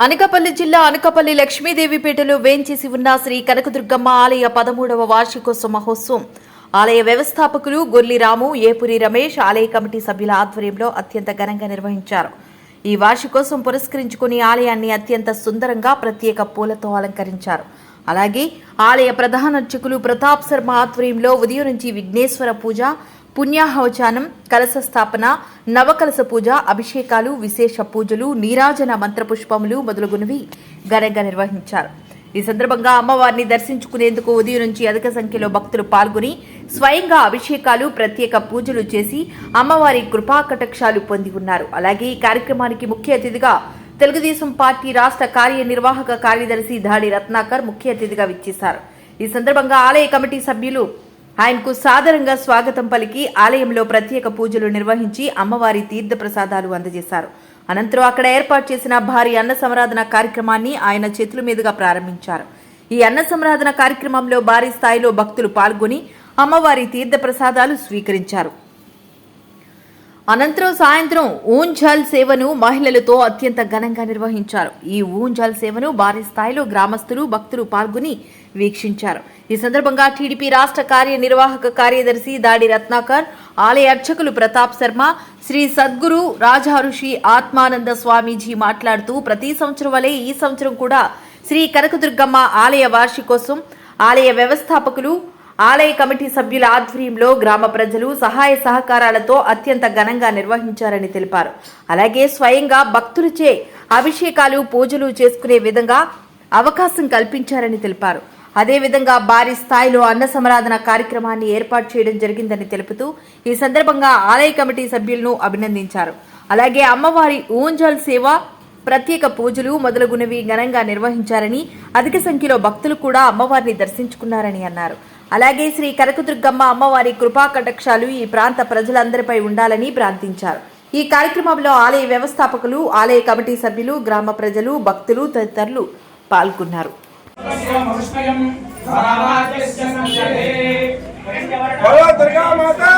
అనకాపల్లి జిల్లా అనకాపల్లి లక్ష్మీదేవిపేటలో వేంచేసి ఉన్న శ్రీ కనకదుర్గమ్మ ఆలయ పదమూడవ వార్షికోత్సవ మహోత్సవం. ఆలయ వ్యవస్థాపకులు గొల్లి రాము ఏపురి రమేష్ ఆలయ కమిటీ సభ్యుల ఆధ్వర్యంలో అత్యంత ఘనంగా నిర్వహించారు. ఈ వార్షికోత్సవం పురస్కరించుకుని ఆలయాన్ని అత్యంత సుందరంగా ప్రత్యేక పూలతో అలంకరించారు. అలాగే ఆలయ ప్రధాన అర్చకులు ప్రతాప్ శర్మ ఆధ్వర్యంలో ఉదయం నుంచి విఘ్నేశ్వర పూజ పుణ్యాహవచానం కలశ స్థాపన నవకలశ పూజ అభిషేకాలు విశేష పూజలు నీరాజన మంత్రపుష్పములు మొదలగునవి ఘనంగా నిర్వహించారు. ఈ సందర్భంగా అమ్మవారిని దర్శించుకునేందుకు ఉదయం నుంచి అధిక సంఖ్యలో భక్తులు పాల్గొని స్వయంగా అభిషేకాలు ప్రత్యేక పూజలు చేసి అమ్మవారి కృపా పొంది ఉన్నారు. అలాగే ఈ కార్యక్రమానికి ముఖ్య అతిథిగా తెలుగుదేశం పార్టీ రాష్ట్ర కార్యనిర్వాహక కార్యదర్శి ధాడి రత్నాకర్ ముఖ్య అతిథిగా విచ్చేశారు. ఈ సందర్భంగా ఆలయ కమిటీ సభ్యులు ఆయనకు సాదరంగా స్వాగతం పలికి ఆలయంలో ప్రత్యేక పూజలు నిర్వహించి అమ్మవారి తీర్థ ప్రసాదాలు అందజేశారు. అనంతరం అక్కడ ఏర్పాటు చేసిన భారీ అన్న సంరాధన కార్యక్రమాన్ని ఆయన చేతుల మీదుగా ప్రారంభించారు. ఈ అన్న సంరాధన కార్యక్రమంలో భారీ స్థాయిలో భక్తులు పాల్గొని అమ్మవారి తీర్థ ప్రసాదాలు స్వీకరించారు. అనంతరం సాయంత్రం ఊంజల్ సేవను మహిళలతో అత్యంత ఘనంగా నిర్వహించారు. ఈ ఊంజల్ సేవను భారీ స్థాయిలో గ్రామస్తులు భక్తులు పాల్గొని వీక్షించారు. ఈ సందర్భంగా టీడీపీ రాష్ట్ర కార్యనిర్వాహక కార్యదర్శి దాడి రత్నాకర్ ఆలయ అర్చకులు ప్రతాప్ శర్మ శ్రీ సద్గురు రాజహర్షి ఆత్మానంద స్వామీజీ మాట్లాడుతూ ప్రతి సంవత్సరం వలె ఈ సంవత్సరం కూడా శ్రీ కనకదుర్గమ్మ ఆలయ వార్షికోత్సవం ఆలయ వ్యవస్థాపకులు ఆలయ కమిటీ సభ్యుల ఆధ్వర్యంలో గ్రామ ప్రజలు సహాయ సహకారాలతో అత్యంత ఘనంగా నిర్వహించారని తెలిపారు. అలాగే స్వయంగా భక్తులచే అభిషేకాలు పూజలు చేసుకునే విధంగా అవకాశం కల్పించారని తెలిపారు. అదేవిధంగా భారీ స్థాయిలో అన్న సమరాధన కార్యక్రమాన్ని ఏర్పాటు చేయడం జరిగిందని తెలుపుతూ ఈ సందర్భంగా ఆలయ కమిటీ సభ్యులను అభినందించారు. అలాగే అమ్మవారి ఊంజల్ సేవ ప్రత్యేక పూజలు మొదలగునవి ఘనంగా నిర్వహించారని అధిక సంఖ్యలో భక్తులు కూడా అమ్మవారిని దర్శించుకున్నారని అన్నారు. అలాగే శ్రీ కనకదుర్గమ్మ అమ్మవారి కృపా కటక్షాలు ఈ ప్రాంత ప్రజలందరిపై ఉండాలని ప్రార్థించారు. ఈ కార్యక్రమంలో ఆలయ వ్యవస్థాపకులు ఆలయ కమిటీ సభ్యులు గ్రామ ప్రజలు భక్తులు తదితరులు పాల్గొన్నారు. దుర్గా మాతా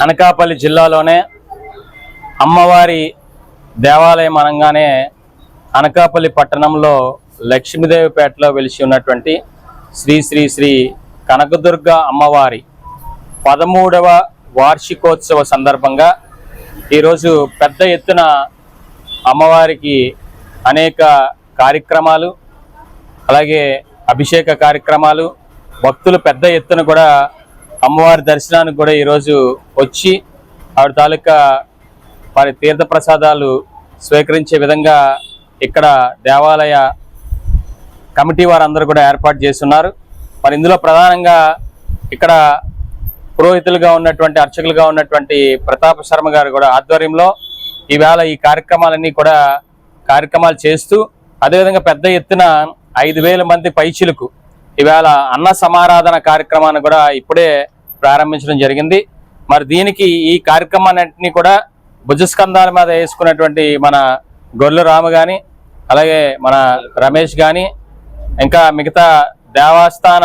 అనకాపల్లి జిల్లాలోనే అమ్మవారి దేవాలయం అనగానే అనకాపల్లి పట్టణంలో లక్ష్మీదేవిపేటలో వెలిసి ఉన్నటువంటి శ్రీ శ్రీ శ్రీ కనకదుర్గ అమ్మవారి పదమూడవ వార్షికోత్సవ సందర్భంగా ఈరోజు పెద్ద ఎత్తున అమ్మవారికి అనేక కార్యక్రమాలు అలాగే అభిషేక కార్యక్రమాలు భక్తులు పెద్ద ఎత్తున కూడా అమ్మవారి దర్శనానికి కూడా ఈరోజు వచ్చి ఆవిడ తాలూకా వారి తీర్థ ప్రసాదాలు స్వీకరించే విధంగా ఇక్కడ దేవాలయ కమిటీ వారందరూ కూడా ఏర్పాటు చేస్తున్నారు. మరి ఇందులో ప్రధానంగా ఇక్కడ పురోహితులుగా ఉన్నటువంటి అర్చకులుగా ఉన్నటువంటి ప్రతాప శర్మ గారు కూడా ఆధ్వర్యంలో ఈవేళ ఈ కార్యక్రమాలన్నీ కూడా కార్యక్రమాలు చేస్తూ అదేవిధంగా పెద్ద ఎత్తున ఐదు వేల మంది పైచిలకు ఇవాళ అన్న సమారాధన కార్యక్రమాన్ని కూడా ఇప్పుడే ప్రారంభించడం జరిగింది. మరి దీనికి ఈ కార్యక్రమాన్నింటినీ కూడా భుజస్కంధాల మీద వేసుకున్నటువంటి మన గొర్రెల రాము కానీ అలాగే మన రమేష్ కానీ ఇంకా మిగతా దేవస్థాన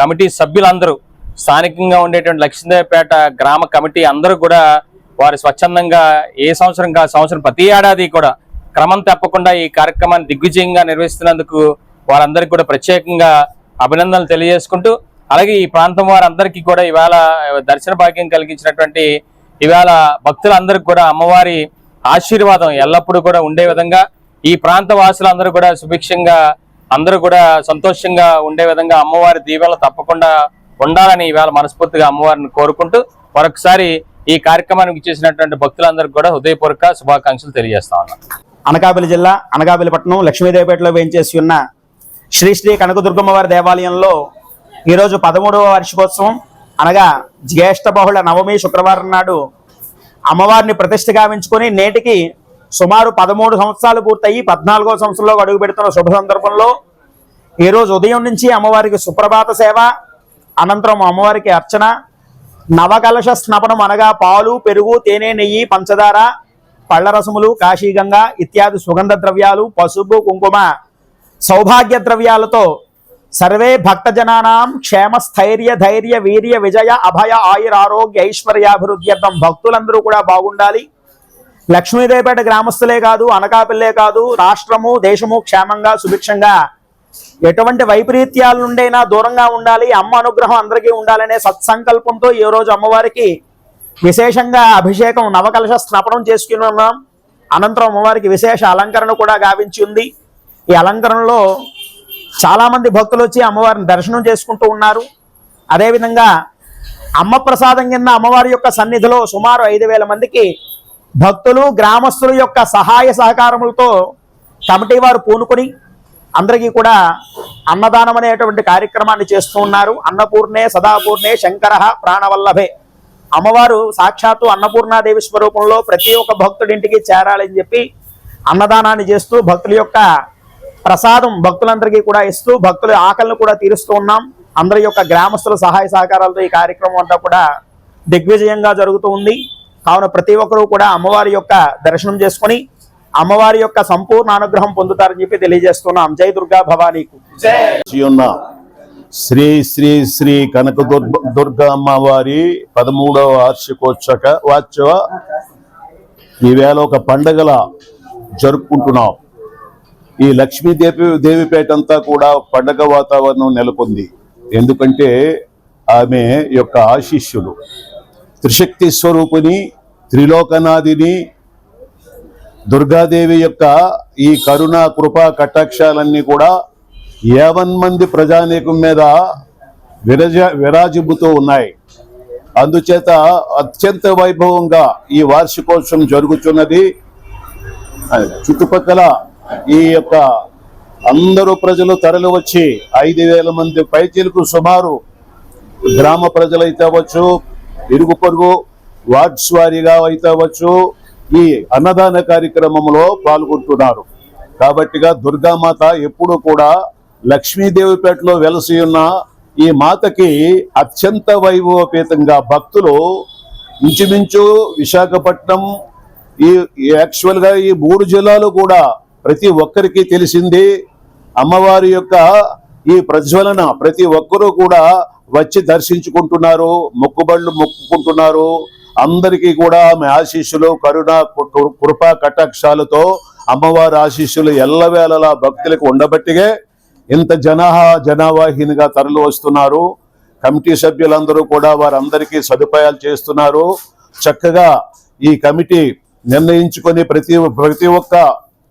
కమిటీ సభ్యులందరూ స్థానికంగా ఉండేటువంటి లక్ష్మీదేవిపేట గ్రామ కమిటీ అందరూ కూడా వారు స్వచ్ఛందంగా ఏ సంవత్సరం కా సంవత్సరం ప్రతి ఏడాది కూడా క్రమం తప్పకుండా ఈ కార్యక్రమాన్ని దిగ్విజయంగా నిర్వహిస్తున్నందుకు వారందరికీ కూడా ప్రత్యేకంగా అభినందనలు తెలియజేసుకుంటూ అలాగే ఈ ప్రాంతం వారందరికీ కూడా ఇవాళ దర్శన భాగ్యం కలిగించినటువంటి ఇవాళ భక్తులందరికీ కూడా అమ్మవారి ఆశీర్వాదం ఎల్లప్పుడూ కూడా ఉండే విధంగా ఈ ప్రాంత వాసులందరూ కూడా సుభిక్షంగా అందరూ కూడా సంతోషంగా ఉండే విధంగా అమ్మవారి దీవెనలు తప్పకుండా ఉండాలని ఈవేళ మనస్ఫూర్తిగా అమ్మవారిని కోరుకుంటూ మరొకసారి ఈ కార్యక్రమానికి చేసినటువంటి భక్తులందరికీ కూడా హృదయపూర్వక శుభాకాంక్షలు తెలియజేస్తా ఉన్నాను. అనకాపల్లి జిల్లా అనకాపల్లి పట్టణం లక్ష్మీదేవిపేటలో వేయించేసి ఉన్న శ్రీ శ్రీ కనకదుర్గమ్మ వారి దేవాలయంలో ఈరోజు పదమూడవ వార్షికోత్సవం అనగా జ్యేష్ఠ బహుళ నవమి శుక్రవారం నాడు అమ్మవారిని ప్రతిష్ఠగావించుకొని నేటికి సుమారు పదమూడు సంవత్సరాలు పూర్తయి పద్నాలుగో సంవత్సరంలో అడుగు పెడుతున్న శుభ సందర్భంలో ఈరోజు ఉదయం నుంచి అమ్మవారికి సుప్రభాత సేవ అనంతరం అమ్మవారికి అర్చన నవకలశ స్నపనం అనగా పాలు పెరుగు తేనె నెయ్యి పంచదార పళ్ళరసములు కాశీగంగా ఇత్యాది సుగంధ ద్రవ్యాలు పసుపు కుంకుమ సౌభాగ్య ద్రవ్యాలతో సర్వే భక్తజనానాం క్షేమ స్థైర్య ధైర్య వీర్య విజయ అభయ ఆయుర ఆరోగ్య ఐశ్వర్యాభివృద్ధ్యర్థం భక్తులందరూ కూడా బాగుండాలి. లక్ష్మీదేవిపేట గ్రామస్తులే కాదు అనకాపల్లే కాదు రాష్ట్రము దేశము క్షేమంగా సుభిక్షంగా ఎటువంటి వైపరీత్యాల నుండైనా దూరంగా ఉండాలి. అమ్మ అనుగ్రహం అందరికీ ఉండాలనే సత్సంకల్పంతో ఈ రోజు అమ్మవారికి విశేషంగా అభిషేకం నవకలశ స్నాపనం చేసుకుని ఉన్నాం. అనంతరం అమ్మవారికి విశేష అలంకరణ కూడా గావించి ఉంది. ఈ అలంకరణలో చాలామంది భక్తులు వచ్చి అమ్మవారిని దర్శనం చేసుకుంటూ ఉన్నారు. అదేవిధంగా అమ్మ ప్రసాదం కింద అమ్మవారి యొక్క సన్నిధిలో సుమారు ఐదు వేల మందికి భక్తులు గ్రామస్తుల యొక్క సహాయ సహకారములతో కమిటీ వారు పూనుకొని అందరికీ కూడా అన్నదానం అనేటువంటి కార్యక్రమాన్ని చేస్తూ ఉన్నారు. అన్నపూర్ణే సదాపూర్ణే శంకర ప్రాణవల్లభే. అమ్మవారు సాక్షాత్తు అన్నపూర్ణాదేవి స్వరూపంలో ప్రతి ఒక్క భక్తుడింటికి చేరాలని చెప్పి అన్నదానాన్ని చేస్తూ భక్తుల యొక్క ప్రసాదం భక్తులందరికీ కూడా ఇస్తూ భక్తుల ఆకలిని కూడా తీరుస్తూ ఉన్నాం. అందరి యొక్క గ్రామస్తుల సహాయ సహకారాలతో ఈ కార్యక్రమం అంతా కూడా దిగ్విజయంగా జరుగుతూ ఉంది. కావున ప్రతి ఒక్కరూ కూడా అమ్మవారి యొక్క దర్శనం చేసుకొని అమ్మవారి యొక్క సంపూర్ణ అనుగ్రహం పొందుతారని చెప్పి తెలియజేస్తున్నాం. జై దుర్గా భవానీకు శ్రీ శ్రీ శ్రీ కనక దుర్గా అమ్మవారి పదమూడవ వార్షికోత్సవ వార్షిక ఈవేళ ఒక పండగల జరుపుకుంటున్నాం. ఈ లక్ష్మీదేవి దేవిపేట అంతా కూడా పండగ వాతావరణం నెలకొంది. ఎందుకంటే ఆమె యొక్క ఆశిష్యులు త్రిశక్తి స్వరూపుని త్రిలోకనాథిని దుర్గాదేవి యొక్క ఈ కరుణ కృపా కటాక్షాలన్నీ కూడా యావన్ మంది ప్రజానీకం మీద విరజ విరాజిబ్బుతూ ఉన్నాయి. అందుచేత అత్యంత వైభవంగా ఈ వార్షికోత్సవం జరుగుతున్నది. చుట్టుపక్కల ఈ యొక్క అందరూ ప్రజలు తరలి వచ్చి ఐదు వేల మంది పైచీలకు సుమారు గ్రామ ప్రజలైతే అవ్వచ్చు ఇరుగు పొరుగు వార్డ్స్ వారీగా అయితే అవ్వచ్చు ఈ అన్నదాన కార్యక్రమంలో పాల్గొంటున్నారు. కాబట్టిగా దుర్గామాత ఎప్పుడు కూడా లక్ష్మీదేవిపేటలో వెలసి ఉన్న ఈ మాతకి అత్యంత వైభవపేతంగా భక్తులు ఇంచుమించు విశాఖపట్నం ఈ ఈ ఈ మూడు జిల్లాలు కూడా ప్రతి ఒక్కరికి తెలిసింది అమ్మవారి యొక్క ఈ ప్రజ్వలన ప్రతి ఒక్కరూ కూడా వచ్చి దర్శించుకుంటున్నారు మొక్కుబళ్ళు మొక్కుకుంటున్నారు. అందరికీ కూడా ఆమె ఆశీస్సులు కరుణ కృపా కటాక్షాలతో అమ్మవారి ఆశీస్సులు ఎల్లవేళలా భక్తులకు ఉండబట్టిగే ఇంత జనా జనావాహినిగా తరలి వస్తున్నారు. కమిటీ సభ్యులందరూ కూడా వారందరికీ సదుపాయాలు చేస్తున్నారు. చక్కగా ఈ కమిటీ నిర్ణయించుకొని ప్రతి ప్రతి ఒక్క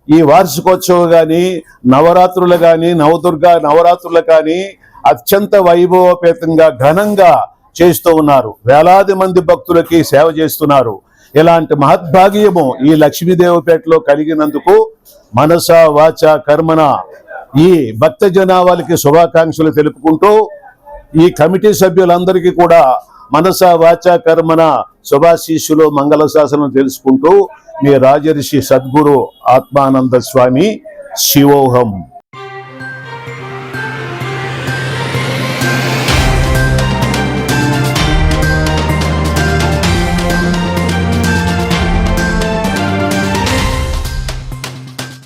ఈ వార్షికోత్సవం కానీ నవరాత్రులు కానీ నవదుర్గా నవరాత్రులు కానీ అత్యంత వైభవపేతంగా ఘనంగా చేస్తూ ఉన్నారు. వేలాది మంది భక్తులకి సేవ చేస్తున్నారు. ఇలాంటి మహద్భాగ్యము ఈ లక్ష్మీదేవిపేటలో కలిగినందుకు మనస వాచ కర్మన ఈ భక్త జనాభాలకి శుభాకాంక్షలు తెలుపుకుంటూ ఈ కమిటీ సభ్యులందరికీ కూడా మనస వాచ కర్మన శుభాశీస్సులు మంగళ శాసనం తెలుసుకుంటూ మీ రాజర్షి సద్గురు ఆత్మానంద స్వామి శివోహం.